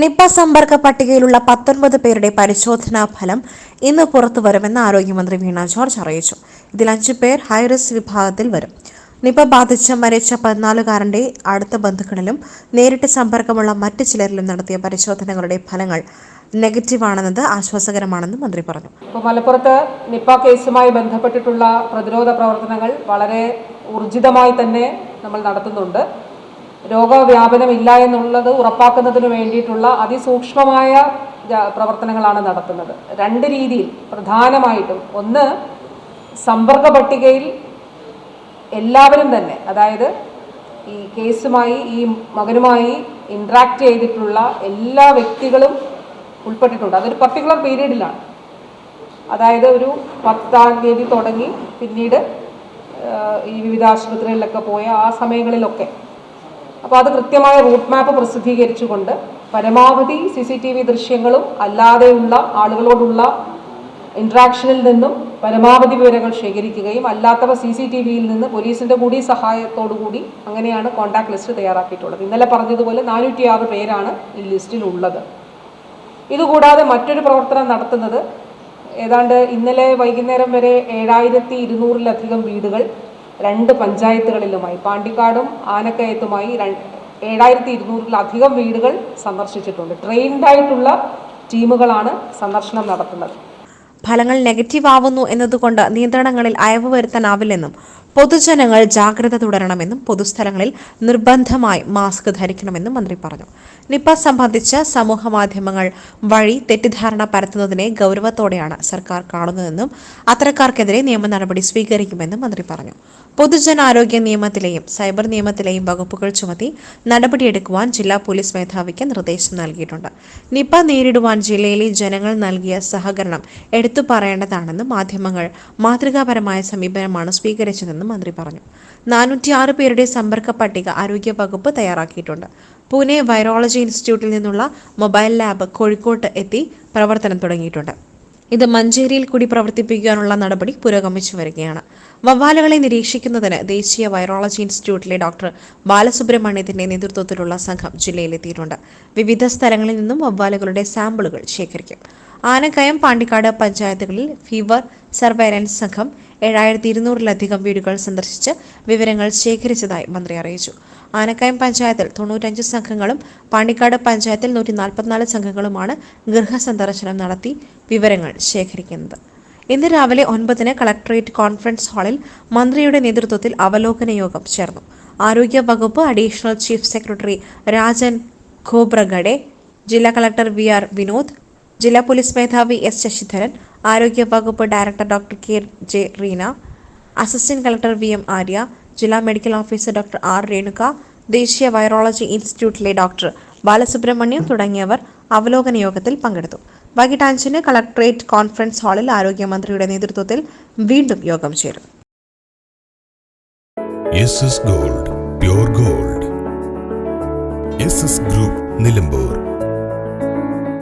Nipah സമ്പർക്ക പട്ടികയിലുള്ള പത്തൊൻപത് പേരുടെ പരിശോധനാ ഫലം ഇന്ന് പുറത്തു വരുമെന്ന് ആരോഗ്യമന്ത്രി വീണ ജോർജ് അറിയിച്ചു. ഇതിൽ അഞ്ചു പേർ ഹൈറിസ്ക് വിഭാഗത്തിൽ വരും. നിപ ബാധിച്ച മരിച്ച പതിനാലുകാരന്റെ അടുത്ത ബന്ധുക്കളിലും നേരിട്ട് സമ്പർക്കമുള്ള മറ്റ് ചിലരിലും നടത്തിയ പരിശോധനകളുടെ ഫലങ്ങൾ നെഗറ്റീവാണെന്നത് ആശ്വാസകരമാണെന്ന് മന്ത്രി പറഞ്ഞു. ഇപ്പോൾ മലപ്പുറത്ത് നിപ്പ കേസുമായി ബന്ധപ്പെട്ടിട്ടുള്ള പ്രതിരോധ പ്രവർത്തനങ്ങൾ വളരെ ഊർജിതമായി തന്നെ നമ്മൾ നടത്തുന്നുണ്ട്. രോഗവ്യാപനമില്ല എന്നുള്ളത് ഉറപ്പാക്കുന്നതിന് വേണ്ടിയിട്ടുള്ള അതിസൂക്ഷ്മമായ പ്രവർത്തനങ്ങളാണ് നടത്തുന്നത്. രണ്ട് രീതിയിൽ പ്രധാനമായിട്ടും. ഒന്ന് സമ്പർക്ക പട്ടികയിൽ എല്ലാവരും തന്നെ അതായത് ഈ കേസുമായി ഈ മകനുമായി ഇൻട്രാക്ട് ചെയ്തിട്ടുള്ള എല്ലാ വ്യക്തികളും ഉൾപ്പെട്ടിട്ടുണ്ട്. അതൊരു പർട്ടിക്കുലർ പീരീഡിലാണ് അതായത് ഒരു പത്താം തീയതി തുടങ്ങി പിന്നീട് ഈ വിവിധ ആശുപത്രികളിലൊക്കെ പോയ ആ സമയങ്ങളിലൊക്കെ അപ്പോൾ അത് കൃത്യമായ റൂട്ട് മാപ്പ് പ്രസിദ്ധീകരിച്ചുകൊണ്ട് പരമാവധി സി സി ടി വി ദൃശ്യങ്ങളും അല്ലാതെയുള്ള ആളുകളോടുള്ള ഇൻട്രാക്ഷനിൽ നിന്നും പരമാവധി വിവരങ്ങൾ ശേഖരിക്കുകയും അല്ലാത്തവ സി സി ടി വിയിൽ നിന്ന് പോലീസിന്റെ കൂടി സഹായത്തോടു കൂടി അങ്ങനെയാണ് കോൺടാക്ട് ലിസ്റ്റ് തയ്യാറാക്കിയിട്ടുള്ളത്. ഇന്നലെ പറഞ്ഞതുപോലെ നാനൂറ്റി ആറ് പേരാണ് ഈ ലിസ്റ്റിൽ ഉള്ളത് ഇതുകൂടാതെ മറ്റൊരു പ്രവർത്തനം നടത്തുന്നത് ഏതാണ്ട് ഇന്നലെ വൈകുന്നേരം വരെ ഏഴായിരത്തി ഇരുന്നൂറിലധികം വീടുകൾ രണ്ട് പഞ്ചായത്തുകളിലുമായി. പാണ്ടിക്കാടും ആനക്കയത്തുമായി ഏഴായിരത്തി ഇരുന്നൂറിലധികം വീടുകൾ സന്ദർശിച്ചിട്ടുണ്ട്. ട്രെയിൻഡായിട്ടുള്ള ടീമുകളാണ് സന്ദർശനം നടത്തുന്നത്. ഫലങ്ങൾ നെഗറ്റീവ് ആവുന്നു എന്നതുകൊണ്ട് നിയന്ത്രണങ്ങളിൽ അയവ് വരുത്താനാവില്ലെന്നും പൊതുജനങ്ങൾ ജാഗ്രത തുടരണമെന്നും പൊതുസ്ഥലങ്ങളിൽ നിർബന്ധമായി മാസ്ക് ധരിക്കണമെന്നും മന്ത്രി പറഞ്ഞു. നിപ സംബന്ധിച്ച് സമൂഹ മാധ്യമങ്ങൾ വഴി തെറ്റിദ്ധാരണ പരത്തുന്നതിനെ ഗൗരവത്തോടെയാണ് സർക്കാർ കാണുന്നതെന്നും അത്തരക്കാർക്കെതിരെ നിയമ നടപടി സ്വീകരിക്കുമെന്നും മന്ത്രി പറഞ്ഞു. പൊതുജനാരോഗ്യ നിയമത്തിലെയും സൈബർ നിയമത്തിലെയും വകുപ്പുകൾ ചുമത്തി നടപടിയെടുക്കുവാൻ ജില്ലാ പോലീസ് മേധാവിക്ക് നിർദ്ദേശം നൽകിയിട്ടുണ്ട്. നിപ നേരിടുവാൻ ജില്ലയിലെ ജനങ്ങൾ നൽകിയ സഹകരണം എടുത്തു പറയേണ്ടതാണെന്ന് മാധ്യമങ്ങൾ മാതൃകാപരമായ സമീപനമാണ് സ്വീകരിച്ചതെന്ന് മന്ത്രി പറഞ്ഞു. നാനൂറ്റിയാറ് പേരുടെ സമ്പർക്ക പട്ടിക ആരോഗ്യ വകുപ്പ് തയ്യാറാക്കിയിട്ടുണ്ട്. പൂനെ വൈറോളജി ഇൻസ്റ്റിറ്റ്യൂട്ടിൽ നിന്നുള്ള മൊബൈൽ ലാബ് കോഴിക്കോട്ട് എത്തി പ്രവർത്തനം തുടങ്ങിയിട്ടുണ്ട്. ഇത് മഞ്ചേരിയിൽ കൂടി പ്രവർത്തിപ്പിക്കാനുള്ള നടപടി പുരോഗമിച്ചു വരികയാണ്. വവ്വാലുകളെ നിരീക്ഷിക്കുന്നതിന് ദേശീയ വൈറോളജി ഇൻസ്റ്റിറ്റ്യൂട്ടിലെ ഡോക്ടർ ബാലസുബ്രഹ്മണ്യത്തിന്റെ നേതൃത്വത്തിലുള്ള സംഘം ജില്ലയിലെത്തിയിട്ടുണ്ട്. വിവിധ സ്ഥലങ്ങളിൽ നിന്നും വവ്വാലുകളുടെ സാമ്പിളുകൾ ശേഖരിക്കും. ആനക്കയം പാണ്ടിക്കാട് പഞ്ചായത്തുകളിൽ ഫീവർ സർവൈലൻസ് സംഘം ഏഴായിരത്തി ഇരുന്നൂറിലധികം വീടുകൾ സന്ദർശിച്ച് വിവരങ്ങൾ ശേഖരിച്ചതായി മന്ത്രി അറിയിച്ചു. ആനക്കയം പഞ്ചായത്തിൽ തൊണ്ണൂറ്റഞ്ച് സംഘങ്ങളും പാണ്ടിക്കാട് പഞ്ചായത്തിൽ നൂറ്റി നാൽപ്പത്തിനാല് സംഘങ്ങളുമാണ് ഗൃഹസന്ദർശനം നടത്തി വിവരങ്ങൾ ശേഖരിക്കുന്നത്. ഇന്ന് രാവിലെ ഒൻപതിന് കളക്ടറേറ്റ് കോൺഫറൻസ് ഹാളിൽ മന്ത്രിയുടെ നേതൃത്വത്തിൽ അവലോകന യോഗം ചേർന്നു. ആരോഗ്യ വകുപ്പ് additional chief secretary Rajan Khobragade ജില്ലാ കളക്ടർ വി ആർ വിനോദ് ജില്ലാ പോലീസ് മേധാവി എസ് ശശിധരൻ ആരോഗ്യ വകുപ്പ് director doctor K J Reena assistant collector V M Arya ജില്ലാ medical officer doctor R Renuka ദേശീയ വൈറോളജി ഇൻസ്റ്റിറ്റ്യൂട്ടിലെ ഡോക്ടർ ബാലസുബ്രഹ്മണ്യം തുടങ്ങിയവർ അവലോകന യോഗത്തിൽ പങ്കെടുത്തു. വൈകിട്ട് അഞ്ചിന് കളക്ടറേറ്റ് കോൺഫറൻസ് ഹാളിൽ ആരോഗ്യമന്ത്രിയുടെ നേതൃത്വത്തിൽ വീണ്ടും യോഗം ചേരും. Gold pure gold group Nilambur